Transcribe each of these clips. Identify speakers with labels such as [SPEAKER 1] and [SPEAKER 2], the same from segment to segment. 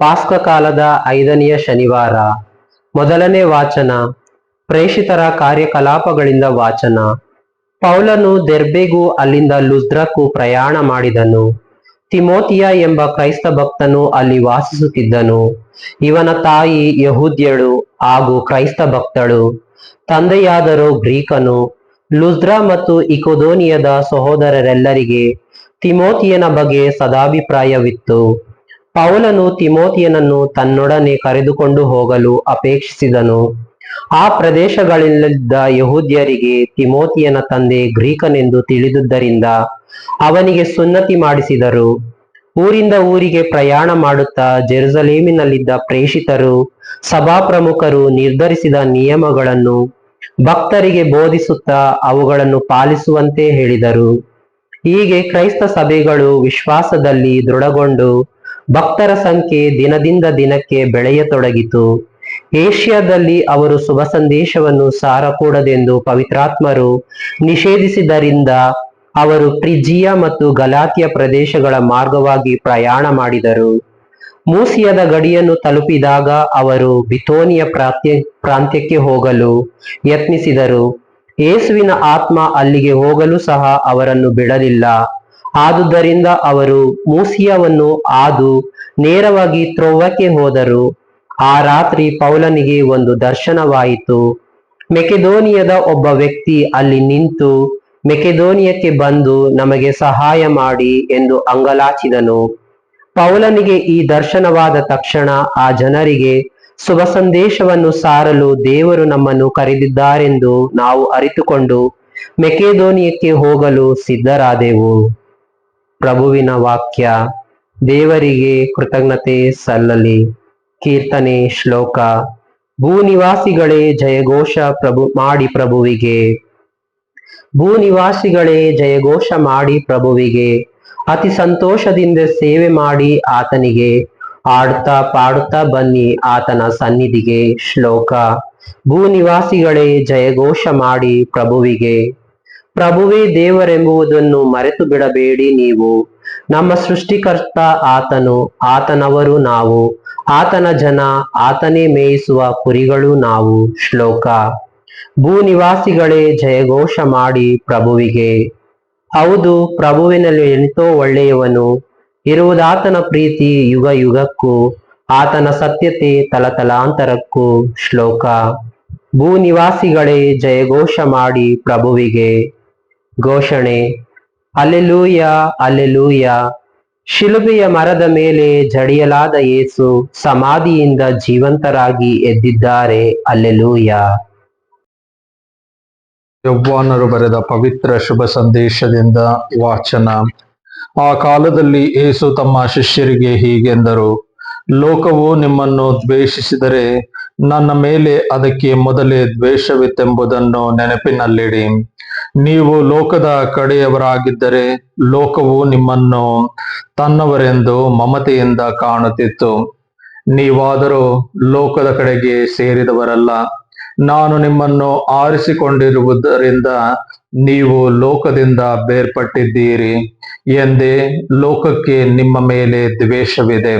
[SPEAKER 1] ಪಾಸ್ಕ ಕಾಲದ ಐದನೆಯ ಶನಿವಾರ. ಮೊದಲನೇ ವಾಚನ, ಪ್ರೇಷಿತರ ಕಾರ್ಯಕಲಾಪಗಳಿಂದ ವಾಚನ. ಪೌಲನು ದೆರ್ಬೆಗೂ ಅಲ್ಲಿಂದ ಲುದ್ರಕ್ಕೂ ಪ್ರಯಾಣ ಮಾಡಿದನು. ತಿಮೋತಿಯ ಎಂಬ ಕ್ರೈಸ್ತ ಭಕ್ತನು ಅಲ್ಲಿ ವಾಸಿಸುತ್ತಿದ್ದನು. ಇವನ ತಾಯಿ ಯಹೂದ್ಯಳು ಹಾಗೂ ಕ್ರೈಸ್ತ ಭಕ್ತಳು, ತಂದೆಯಾದರೂ ಗ್ರೀಕನು. ಲುದ್ರ ಮತ್ತು ಇಕೋದೋನಿಯದ ಸಹೋದರರೆಲ್ಲರಿಗೆ ತಿಮೋತಿಯನ ಬಗ್ಗೆ ಸದಾಭಿಪ್ರಾಯವಿತ್ತು. ಪೌಲನು ತಿಮೋತಿಯನನ್ನು ತನ್ನೊಡನೆ ಕರೆದುಕೊಂಡು ಹೋಗಲು ಅಪೇಕ್ಷಿಸಿದನು. ಆ ಪ್ರದೇಶಗಳಲ್ಲಿದ್ದ ಯಹೂದ್ಯರಿಗೆ ತಿಮೋತಿಯನ ತಂದೆ ಗ್ರೀಕನೆಂದು ತಿಳಿದುದರಿಂದ ಅವನಿಗೆ ಸುನ್ನತಿ ಮಾಡಿಸಿದರು. ಊರಿಂದ ಊರಿಗೆ ಪ್ರಯಾಣ ಮಾಡುತ್ತಾ ಜೆರುಸಲೇಮಿನಲ್ಲಿದ್ದ ಪ್ರೇಷಿತರು, ಸಭಾಪ್ರಮುಖರು ನಿರ್ಧರಿಸಿದ ನಿಯಮಗಳನ್ನು ಭಕ್ತರಿಗೆ ಬೋಧಿಸುತ್ತಾ ಅವುಗಳನ್ನು ಪಾಲಿಸುವಂತೆ ಹೇಳಿದರು. ಹೀಗೆ ಕ್ರೈಸ್ತ ಸಭೆಗಳು ವಿಶ್ವಾಸದಲ್ಲಿ ದೃಢಗೊಂಡು ಭಕ್ತರ ಸಂಖ್ಯೆ ದಿನದಿಂದ ದಿನಕ್ಕೆ ಬೆಳೆಯತೊಡಗಿತು. ಏಷ್ಯಾದಲ್ಲಿ ಅವರು ಶುಭ ಸಂದೇಶವನ್ನು ಸಾರಕೂಡದೆಂದು ಪವಿತ್ರಾತ್ಮರು ನಿಷೇಧಿಸಿದ್ದರಿಂದ ಅವರು ಪ್ರಿಜಿಯ ಮತ್ತು ಗಲಾತಿಯ ಪ್ರದೇಶಗಳ ಮಾರ್ಗವಾಗಿ ಪ್ರಯಾಣ ಮಾಡಿದರು. ಮೂಸಿಯದ ಗಡಿಯನ್ನು ತಲುಪಿದಾಗ ಅವರು ಬಿಥೋನಿಯ ಪ್ರಾಂತ್ಯ ಪ್ರಾಂತ್ಯಕ್ಕೆ ಹೋಗಲು ಯತ್ನಿಸಿದರು. ಯೇಸುವಿನ ಆತ್ಮ ಅಲ್ಲಿಗೆ ಹೋಗಲು ಸಹ ಅವರನ್ನು ಬಿಡಲಿಲ್ಲ. ಆದುದರಿಂದ ಅವರು ಮೂಸಿಯವನ್ನು ಆದು ನೇರವಾಗಿ ತ್ರೋವಕ್ಕೆ ಹೋದರು. ಆ ರಾತ್ರಿ ಪೌಲನಿಗೆ ಒಂದು ದರ್ಶನವಾಯಿತು. ಮೆಕೆದೋನಿಯದ ಒಬ್ಬ ವ್ಯಕ್ತಿ ಅಲ್ಲಿ ನಿಂತು, ಮೆಕೆದೋನಿಯಕ್ಕೆ ಬಂದು ನಮಗೆ ಸಹಾಯ ಮಾಡಿ ಎಂದು ಅಂಗಲಾಚಿದನು. ಪೌಲನಿಗೆ ಈ ದರ್ಶನವಾದ ತಕ್ಷಣ ಆ ಜನರಿಗೆ, ಶುಭ ಸಂದೇಶವನ್ನು ಸಾರಲು ದೇವರು ನಮ್ಮನ್ನು ಕರೆದಿದ್ದಾರೆಂದು ನಾವು ಅರಿತುಕೊಂಡು, ಮೆಕೆದೋನಿಯಕ್ಕೆ ಹೋಗಲು ಸಿದ್ಧರಾದೆವು. ಪ್ರಭುವಿನ ವಾಕ್ಯ, ದೇವರಿಗೆ ಕೃತಜ್ಞತೆ ಸಲ್ಲಲಿ. ಕೀರ್ತನೆ ಶ್ಲೋಕ, ಭೂನಿವಾಸಿಗಳೇ ಜಯಘೋಷ ಪ್ರಭು, ಮಾಡಿ ಪ್ರಭುವಿಗೆ. ಭೂನಿವಾಸಿಗಳೇ ಜಯಘೋಷ ಮಾಡಿ ಪ್ರಭುವಿಗೆ. ಅತಿ ಸಂತೋಷದಿಂದ ಸೇವೆ ಮಾಡಿ ಆತನಿಗೆ. ಆಡ್ತಾ ಪಾಡುತ್ತಾ ಬನ್ನಿ ಆತನ ಸನ್ನಿಧಿಗೆ. ಶ್ಲೋಕ, ಭೂನಿವಾಸಿಗಳೇ ಜಯಘೋಷ ಮಾಡಿ ಪ್ರಭುವಿಗೆ. ಪ್ರಭುವೇ ದೇವರೆಂಬುವುದನ್ನು ಮರೆತು ಬಿಡಬೇಡಿ ನೀವು. ನಮ್ಮ ಸೃಷ್ಟಿಕರ್ತ ಆತನು, ಆತನವರು ನಾವು. ಆತನ ಜನ ಆತನೇ ಮೇಯಿಸುವ ಕುರಿಗಳು ನಾವು. ಶ್ಲೋಕ. ಭೂನಿವಾಸಿಗಳೇ ಜಯಘೋಷ ಮಾಡಿ ಪ್ರಭುವಿಗೆ. ಹೌದು, ಪ್ರಭುವಿನಲ್ಲಿ ಎಂತೋ ಒಳ್ಳೆಯವನು. ಇರುವುದಾತನ ಪ್ರೀತಿ ಯುಗ ಯುಗಕ್ಕೂ, ಆತನ ಸತ್ಯತೆ ತಲತಲಾಂತರಕ್ಕೂ. ಶ್ಲೋಕ. ಭೂನಿವಾಸಿಗಳೇ ಜಯಘೋಷ ಮಾಡಿ ಪ್ರಭುವಿಗೆ. ಘೋಷಣೆ. ಅಲ್ಲೆಲೂಯ ಅಲ್ಲೆಲೂಯ ಶಿಲುಬೆಯ ಮರದ ಮೇಲೆ ಜಡಿಯಲಾದ ಏಸು ಸಮಾಧಿಯಿಂದ ಜೀವಂತರಾಗಿ ಎದ್ದಿದ್ದಾರೆ. ಅಲ್ಲೆಲೂಯ
[SPEAKER 2] ಯವ್ವಾನರು ಬರೆದ ಪವಿತ್ರ ಶುಭ ಸಂದೇಶದಿಂದ ವಾಚನ. ಆ ಕಾಲದಲ್ಲಿ ಏಸು ತಮ್ಮ ಶಿಷ್ಯರಿಗೆ ಹೀಗೆಂದರು ಲೋಕವು ನಿಮ್ಮನ್ನು ದ್ವೇಷಿಸಿದರೆ ನನ್ನ ಮೇಲೆ ಅದಕ್ಕೆ ಮೊದಲೇ ದ್ವೇಷವಿತ್ತೆಂಬುದನ್ನು ನೆನಪಿನಲ್ಲಿಡಿ. ನೀವು ಲೋಕದ ಕಡೆಯವರಾಗಿದ್ದರೆ ಲೋಕವು ನಿಮ್ಮನ್ನು ತನ್ನವರೆಂದು ಮಮತೆಯಿಂದ ಕಾಣುತ್ತಿತ್ತು. ನೀವಾದರೂ ಲೋಕದ ಕಡೆಗೆ ಸೇರಿದವರಲ್ಲ. ನಾನು ನಿಮ್ಮನ್ನು ಆರಿಸಿಕೊಂಡಿರುವುದರಿಂದ ನೀವು ಲೋಕದಿಂದ ಬೇರ್ಪಟ್ಟಿದ್ದೀರಿ ಎಂದೇ ಲೋಕಕ್ಕೆ ನಿಮ್ಮ ಮೇಲೆ ದ್ವೇಷವಿದೆ.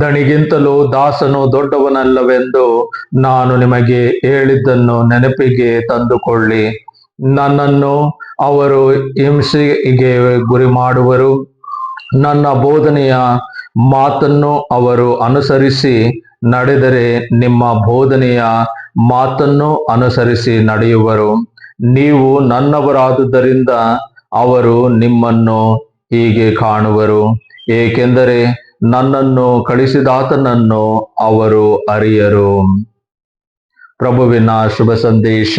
[SPEAKER 2] ದಣಿಗಿಂತಲೂ ದಾಸನು ದೊಡ್ಡವನಲ್ಲವೆಂದು ನಾನು ನಿಮಗೆ ಹೇಳಿದ್ದನ್ನು ನೆನಪಿಗೆ ತಂದುಕೊಳ್ಳಿ. ನನ್ನನ್ನು ಅವರು ಹಿಂಸೆಗೆ ಗುರಿ ಮಾಡುವರು ನನ್ನ ಬೋಧನೆಯ ಮಾತನ್ನು ಅವರು ಅನುಸರಿಸಿ ನಡೆದರೆ ನಿಮ್ಮ ಬೋಧನೆಯ ಮಾತನ್ನು ಅನುಸರಿಸಿ ನಡೆಯುವರು. ನೀವು ನನ್ನವರಾದುದರಿಂದ ಅವರು ನಿಮ್ಮನ್ನು ಹೀಗೆ ಕಾಣುವರು. ಏಕೆಂದರೆ ನನ್ನನ್ನು ಕಳಿಸಿದಾತನನ್ನು ಅವರು ಅರಿಯರು. ಪ್ರಭುವಿನ ಶುಭ ಸಂದೇಶ.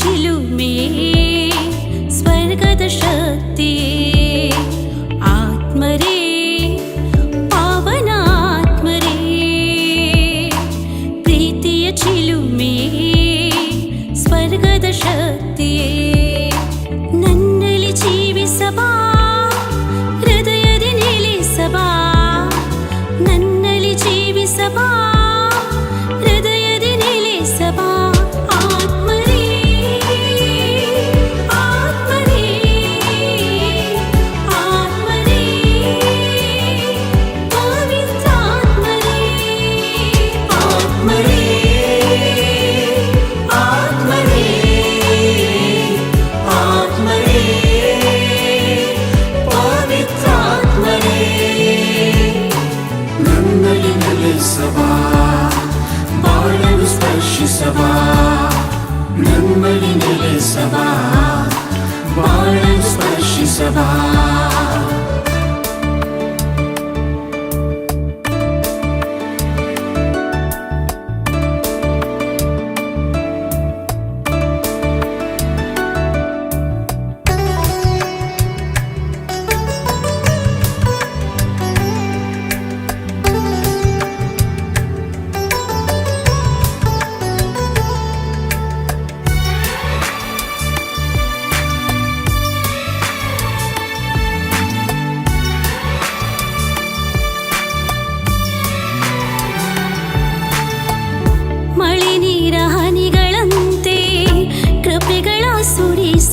[SPEAKER 2] ചിലുമേ സ്വർഗത ശക്തിയെ impossible.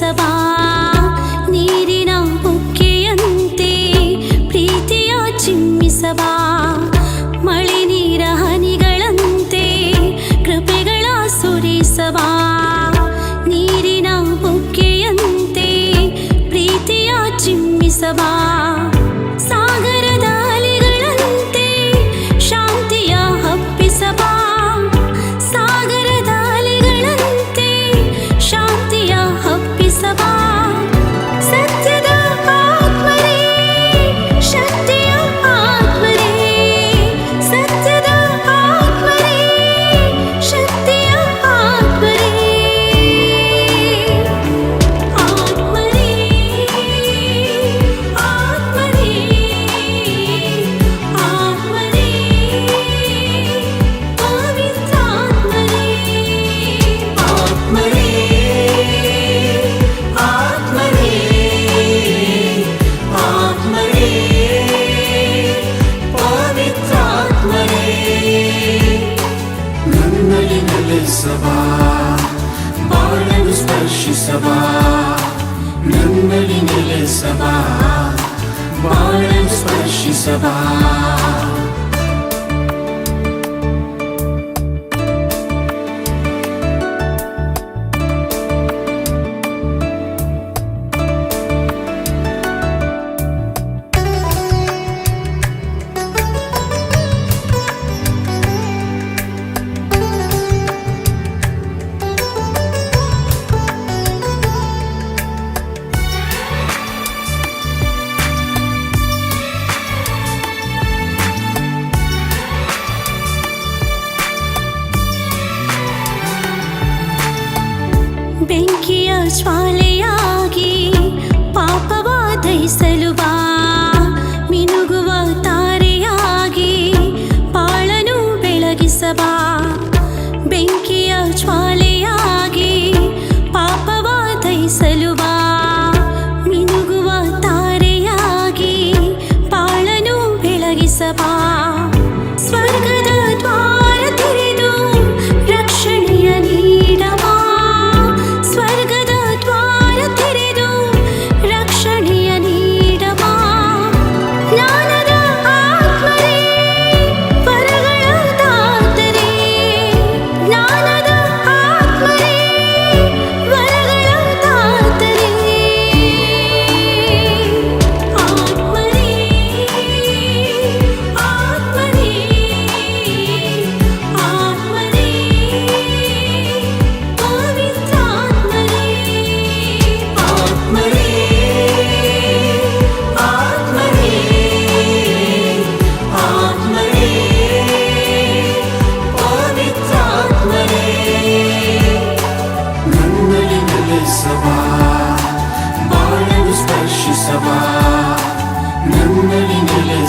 [SPEAKER 3] ತುಂಬಿಸಬಾ ನೀರಿನ ಬುಕ್ಕೆಯಂತೆ ಪ್ರೀತಿಯ ಚಿಮ್ಮಿಸಬಾ. ಮಳೆ ನೀರ ಹನಿಗಳಂತೆ ಕೃಪೆಗಳ ಸುರಿಸಬಾ. ನೀರಿನ ಪ್ರೀತಿಯ ಚಿಮ್ಮಿಸಬಾ.
[SPEAKER 4] ನನ್ನಲ್ಲಿ ನೆಲೆಸಬಾ ಬಾಳನ್ನು ಸ್ಪರ್ಶಿಸಬಾ
[SPEAKER 3] ಜ್ವಾಲೆಯಾಗಿ ಪಾಪವ ಬಾ. ಮಿನುಗುವ ತಾರೆಯಾಗಿ ಬಾಳನು ಬೆಳಗಿಸಬಾ. ಬೆಂಕಿಯ ಜ್ವಾಲೆಯಾಗಿ ಪಾಪವ ಬಾ. ಮಿನುಗುವ ತಾರೆಯಾಗಿ ಬಾಳನು ಬೆಳಗಿಸಬಾ.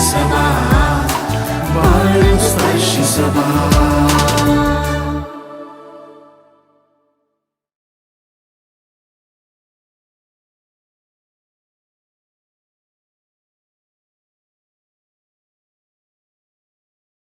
[SPEAKER 4] Сама, Баю старші сама.